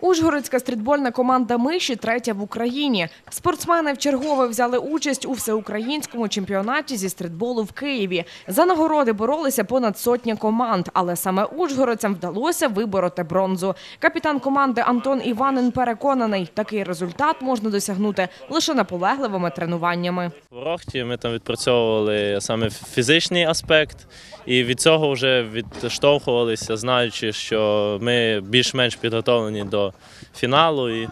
Ужгородська стрітбольна команда Миші третя в Україні. Спортсмени вчергове взяли участь у всеукраїнському чемпіонаті зі стрітболу в Києві. За нагороди боролися понад сотня команд, але саме ужгородцям вдалося вибороти бронзу. Капітан команди Антон Іванин переконаний, такий результат можна досягнути лише наполегливими тренуваннями. В Рохті ми там відпрацьовували саме фізичний аспект, і від цього вже відштовхувалися, знаючи, що ми більш-менш підготовлені до фіналу, і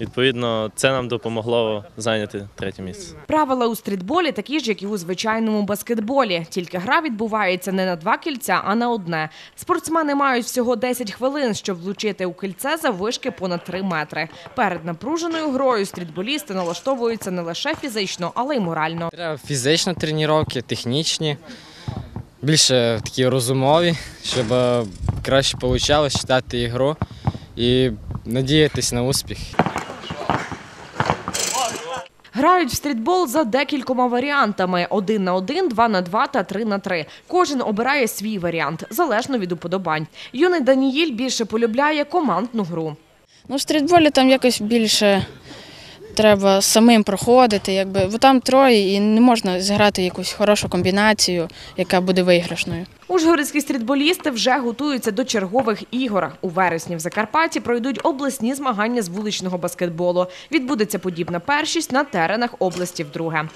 відповідно це нам допомогло зайняти третє місце. Правила у стрітболі такі ж, як і у звичайному баскетболі. Тільки гра відбувається не на два кільця, а на одне. Спортсмени мають всього 10 хвилин, щоб влучити у кільце за вишки понад 3 метри. Перед напруженою грою стрітболісти налаштовуються не лише фізично, але й морально. Треба фізичні тренування, технічні, більше такі розумові, щоб е, краще вийшло читати ігру і надіятися на успіх. Грають в стрітбол за декількома варіантами: один на один, два на два та три на три. Кожен обирає свій варіант залежно від уподобань. Юний Даніїль більше полюбляє командну гру. Ну, в стрітболі там якось більше треба самим проходити, якби, бо там троє і не можна зіграти якусь хорошу комбінацію, яка буде виграшною. Ужгородські стрітболісти вже готуються до чергових ігор. У вересні в Закарпатті пройдуть обласні змагання з вуличного баскетболу. Відбудеться подібна першість на теренах області вдруге.